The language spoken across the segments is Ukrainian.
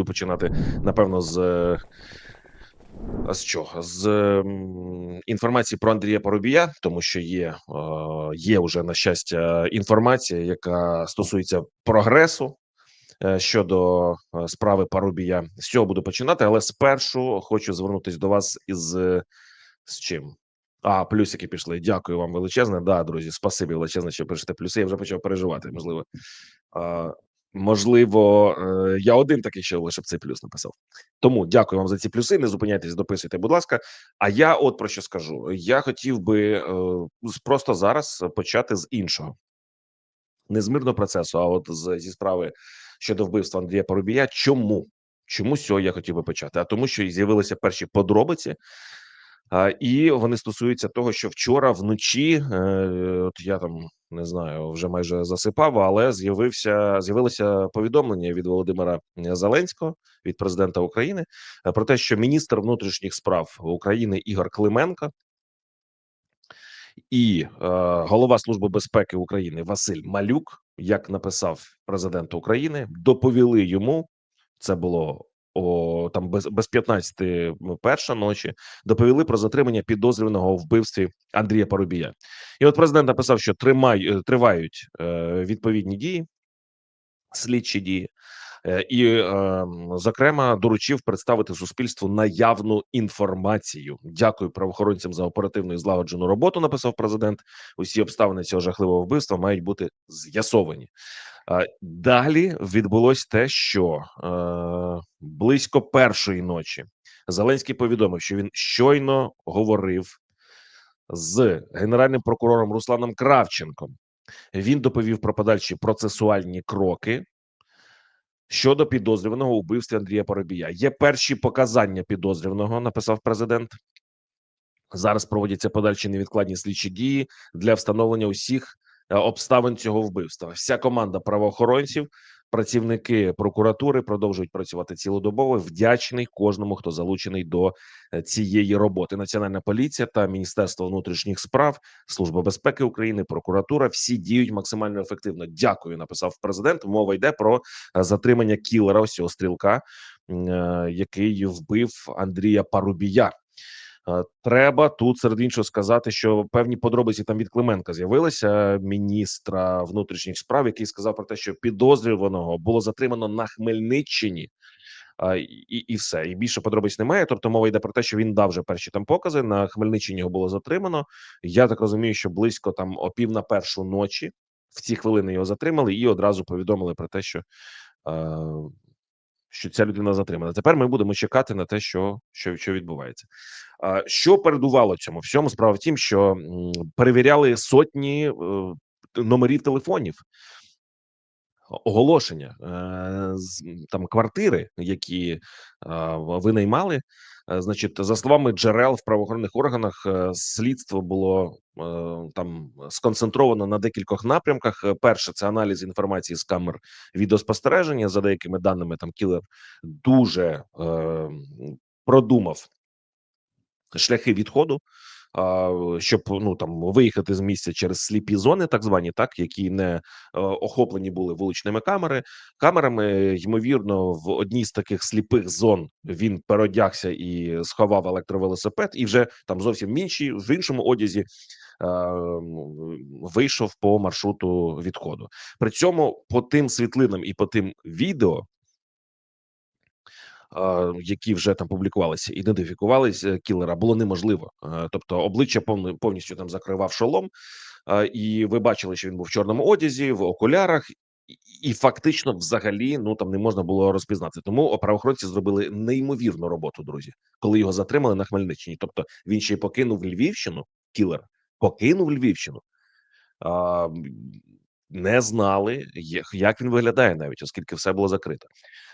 буду починати напевно з. е, З чого? З інформації про Андрія Парубія, тому що є, е, є вже на щастя інформація, яка стосується прогресу е, щодо справи Парубія. З цього буду починати, але спершу хочу звернутися до вас із з чим. А, плюсики пішли. Дякую вам величезне. Да, друзі, спасибі величезне, що пишете плюси. Я вже почав переживати. Можливо, а, можливо, е, я один такий, що лише б цей плюс написав. Тому дякую вам за ці плюси. Не зупиняйтесь, дописуйте, будь ласка. А я от про що скажу: я хотів би е, просто зараз почати з іншого, не з мирного процесу, а от зі справи щодо вбивства Андрія Парубія. Чому? Чому з я хотів би почати? А тому, що з'явилися перші подробиці, і вони стосуються того, що вчора вночі, е, от я там не знаю, вже майже засипав, але з'явився з'явилося повідомлення від Володимира Зеленського від президента України е, про те, що міністр внутрішніх справ України Ігор Клименко і е, голова служби безпеки України Василь Малюк, як написав президент України, доповіли йому. Це було о там без без 15 перша ночі. Доповіли про затримання підозрюваного у вбивстві Андрія Парубія. І от президент написав, що тримай, е, тривають е, відповідні дії, слідчі дії. Е, І, е, зокрема, доручив представити суспільству наявну інформацію. Дякую правоохоронцям за оперативну і злагоджену роботу. Написав президент. Усі обставини цього жахливого вбивства мають бути з'ясовані. А, Далі відбулось те, що е, близько першої ночі Зеленський повідомив, що він щойно говорив з генеральним прокурором Русланом Кравченком. Він доповів про подальші процесуальні кроки щодо підозрюваного у Андрія Парубія. Є перші показання підозрюваного, написав президент. Зараз проводяться подальші невідкладні слідчі дії для встановлення усіх е, обставин цього вбивства. Вся команда правоохоронців, працівники прокуратури продовжують працювати цілодобово. Вдячний кожному, хто залучений до е, цієї роботи. Національна поліція та Міністерство внутрішніх справ, Служба безпеки України, прокуратура всі діють максимально ефективно. Дякую, написав президент. Мова йде про е, затримання кілера, ось цього стрілка, е, який вбив Андрія Парубія. Е, Треба тут серед іншого сказати, що певні подробиці там від Клименка з'явилися міністра внутрішніх справ, який сказав про те, що підозрюваного було затримано на Хмельниччині. І, і все, і більше подробиць немає. Тобто мова йде про те, що він дав вже перші там покази. На Хмельниччині його було затримано. Я так розумію, що близько там о пів на першу ночі в ці хвилини його затримали і одразу повідомили про те, що, е, що ця людина затримана. Тепер ми будемо чекати на те, що, що, що відбувається. Що передувало цьому всьому? Справа в тім, що перевіряли сотні е, номерів телефонів, оголошення е, там квартири, які е, винаймали. Е, Значить, за словами джерел в правоохоронних органах, слідство було там сконцентровано на декількох напрямках. Перше це аналіз інформації з камер відеоспостереження. За деякими даними, там кілер дуже продумав шляхи відходу, щоб ну там виїхати з місця через сліпі зони, так звані, так які не е, охоплені були вуличними камери камерами. Ймовірно, в одній з таких сліпих зон він переодягся і сховав електровелосипед, і вже там зовсім в іншій в іншому одязі. е, Вийшов по маршруту відходу. При цьому по тим світлинам і по тим відео які вже там публікувалися, ідентифікувалися кілера, було неможливо. Е, Тобто, обличчя повністю там закривав шолом, і ви бачили, що він був в чорному одязі, в окулярах. І фактично, взагалі, ну там не можна було розпізнати. Тому правоохоронці зробили неймовірну роботу, друзі, коли його затримали на Хмельниччині. Тобто він ще й покинув Львівщину, кілер покинув Львівщину. Не знали, як він виглядає, навіть оскільки все було закрито.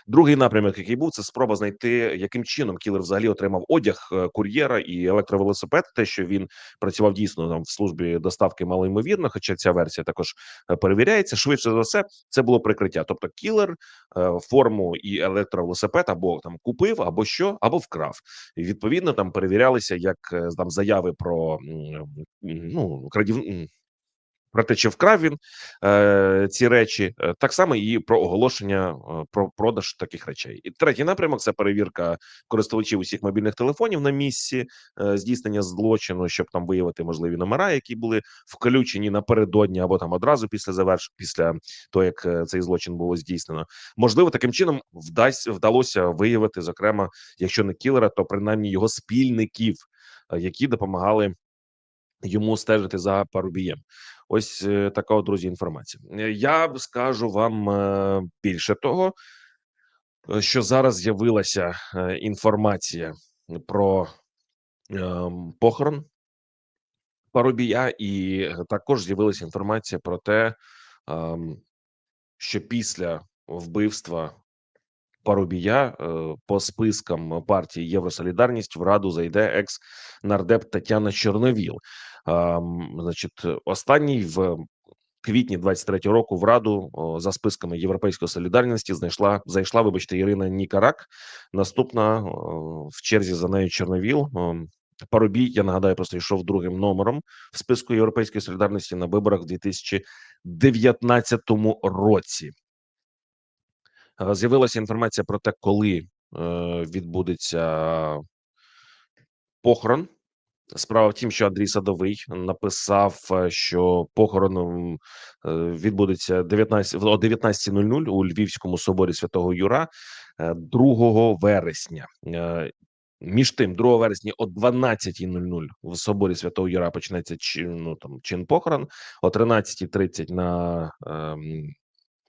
Другий напрямок, який був, це спроба знайти, яким чином кілер взагалі отримав одяг е, кур'єра і електровелосипед. Те, що він працював дійсно там в службі доставки, малоймовірно, хоча ця версія також е, перевіряється. Швидше за все, це було прикриття. Тобто, кілер е, форму і електровелосипед або там купив, або що, або вкрав. І відповідно там перевірялися як там заяви про ну крадів. Про те, чи вкрав він е, ці речі, е, так само і про оголошення е, про продаж таких речей. І третій напрямок це перевірка користувачів усіх мобільних телефонів на місці е, здійснення злочину, щоб там виявити можливі номера, які були включені напередодні або там одразу після заверш... після того, як е, цей злочин було здійснено. Можливо, таким чином вдасть вдалося виявити, зокрема, якщо не кілера, то принаймні його спільників, які допомагали йому стежити за Парубієм. Ось е, така, друзі, інформація. Е, Я скажу вам е, більше того, що зараз з'явилася інформація про ем, похорон Парубія, і також з'явилася інформація про те, ем, що після вбивства Парубія по спискам партії Євросолідарність в раду зайде екс нардеп Тетяна Чорновіл. Значить, останній в квітні 23-го року в раду за списками Європейської солідарності знайшла зайшла. Вибачте, Ірина Нікарак. Наступна в черзі за нею Чорновіл. Парубій, я нагадаю, просто йшов другим номером в списку Європейської солідарності на виборах в 2019 році. З'явилася інформація про те, коли е, відбудеться похорон. Справа в тім, що Андрій Садовий написав, е, що похорон е, відбудеться 19, о 19.00 у Львівському соборі Святого Юра е, 2 вересня. Е, Між тим, 2 вересня о 12.00 в соборі Святого Юра почнеться ну, там, чин похорон, о 13.30 на ем,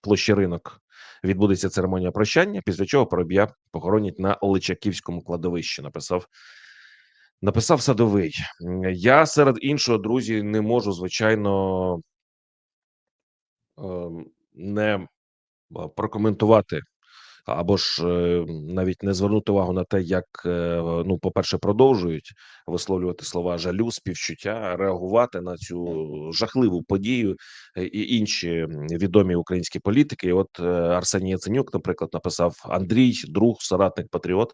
площі ринок відбудеться церемонія прощання, після чого Парубія похоронять на Личаківському кладовищі. Написав написав садовий. Я серед іншого, друзі, не можу звичайно ем, не е, прокоментувати. Або ж е, навіть не звернути увагу на те, як е, ну, по-перше, продовжують висловлювати слова жалю, співчуття, реагувати на цю жахливу подію е, і інші відомі українські політики. І от Арсеній Яценюк, наприклад, написав Андрій, друг, соратник, патріот,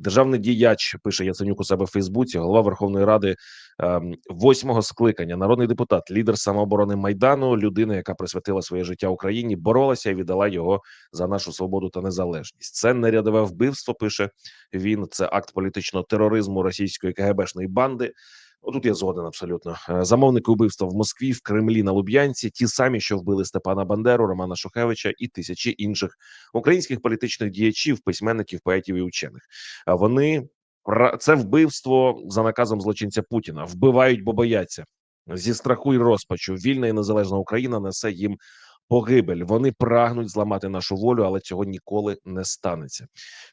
державний діяч пише Яценюк у себе в Фейсбуці, голова Верховної Ради ем, восьмого скликання, народний депутат, лідер самооборони майдану, людина, яка присвятила своє життя Україні, боролася і віддала його за нашу свободу та незалежність. Це не рядове вбивство. Пише він. Це акт політичного тероризму російської КГБшної банди. Отут я згоден абсолютно. Е, Замовники вбивства в Москві, в Кремлі на Луб'янці, ті самі, що вбили Степана Бандеру, Романа Шухевича і тисячі інших українських політичних діячів, письменників, поетів і учених. Вони це вбивство за наказом злочинця Путіна. Вбивають, бо бояться зі страху і розпачу. Вільна і незалежна Україна несе їм погибель. Вони прагнуть зламати нашу волю, але цього ніколи не станеться.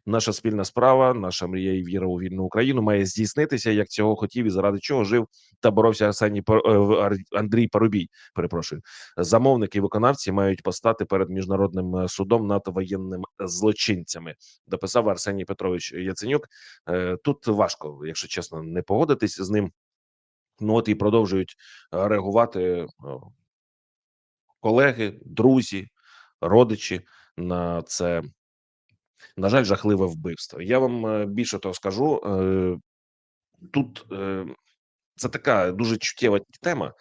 Наша спільна справа, наша мрія і віра у вільну Україну має здійснитися, як цього хотів і заради чого жив та боровся Арсеній е, Андрій Парубій. Перепрошую, замовники і виконавці мають постати перед міжнародним е, судом над воєнними злочинцями. Дописав Арсеній Петрович Яценюк. Е, Тут важко, якщо чесно, не погодитись з ним. Ну от і продовжують реагувати колеги, друзі, родичі на це, на жаль, жахливе вбивство. Я вам е, більше того скажу. е, Тут е, це така дуже чуттєва тема,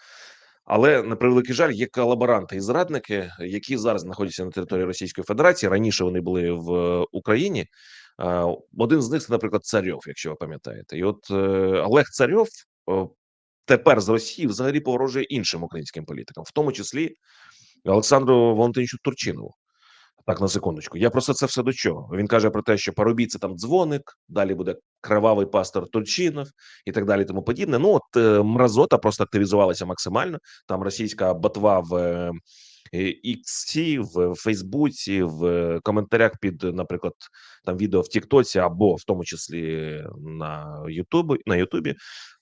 але на превеликий жаль, є колаборанти і зрадники, які зараз знаходяться на території Російської Федерації. Раніше вони були в Україні. Один з них, це, наприклад, Царьов, якщо ви пам'ятаєте, і от Олег Царьов тепер з Росії взагалі погрожує іншим українським політикам, в тому числі Олександру Валентиновичу Турчинову. Так, на секундочку. Я просто це все до чого. Він каже про те, що Парубій це там дзвоник, далі буде кривавий пастор Турчинов і так далі, тому подібне. Ну от е, мразота просто активізувалася максимально. Там російська ботва в е, Іксі, в Фейсбуці, в коментарях під, наприклад, там відео в Тіктоці або в тому числі на Ютубі на Ютубі.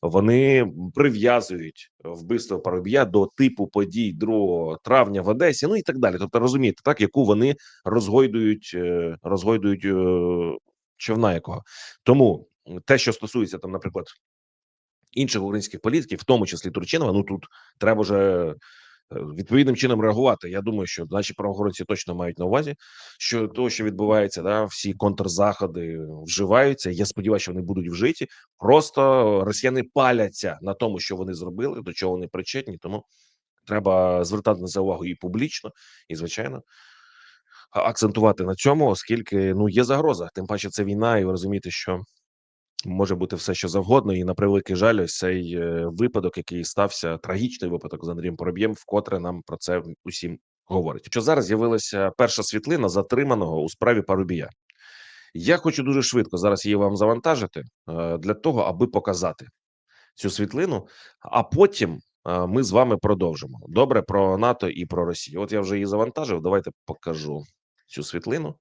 Вони прив'язують вбивство Парубія до типу подій 2 травня в Одесі, ну і так далі. Тобто розумієте, так яку вони розгойдують, е, розгойдують е, човна якого. Тому те, що стосується там, наприклад, інших українських політиків, в тому числі Турчинова, ну тут треба вже відповідним чином реагувати. Я думаю, що наші правоохоронці точно мають на увазі, що того, що відбувається, да, всі контрзаходи вживаються. Я сподіваюся, що вони будуть вжиті. Просто росіяни паляться на тому, що вони зробили, до чого вони причетні. Тому треба звертати на це увагу і публічно, і звичайно акцентувати на цьому, оскільки ну є загроза. Тим паче, це війна, і ви розумієте, що може бути все, що завгодно. І на превеликий жаль, ось цей е, випадок, який стався, трагічний випадок з Андрієм Пороб'єм, вкотре нам про це усім говорить. Що зараз з'явилася перша світлина затриманого у справі Парубія. Я хочу дуже швидко зараз її вам завантажити е, для того, аби показати цю світлину, а потім е, ми з вами продовжимо. Добре, про НАТО і про Росію. От я вже її завантажив. Давайте покажу цю світлину.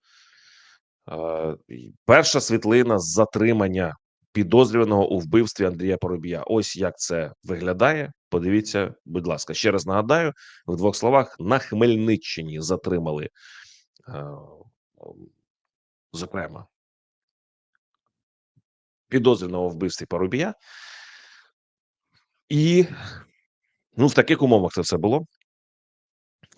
Перша світлина з затримання підозрюваного у вбивстві Андрія Поробія. Ось як це виглядає. Подивіться, будь ласка, ще раз нагадаю в двох словах: на Хмельниччині затримали, е, зокрема, підозрюваного у вбивстві Парубія. І ну, в таких умовах це все було.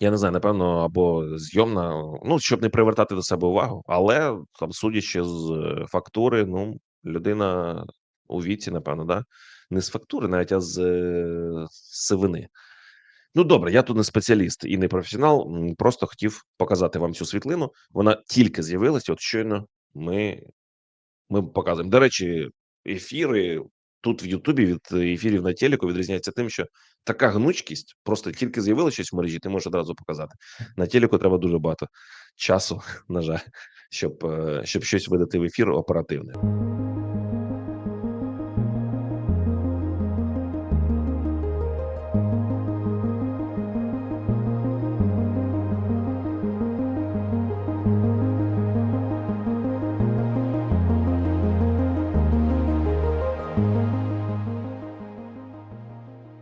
Я не знаю, напевно, або зйомна, ну щоб не привертати до себе увагу, але там, судячи з е, фактури, ну людина у віці, напевно, да? не з фактури, навіть а з е, сивини. Ну добре, я тут не спеціаліст і не професіонал. Просто хотів показати вам цю світлину. Вона тільки з'явилася. От щойно ми, ми показуємо. До речі, ефіри тут в Ютубі від ефірів на телеку відрізняється тим, що така гнучкість просто тільки з'явилася щось в мережі, ти можеш одразу показати. На телеку треба дуже багато часу, на жаль, щоб, е, щоб щось видати в ефір оперативне.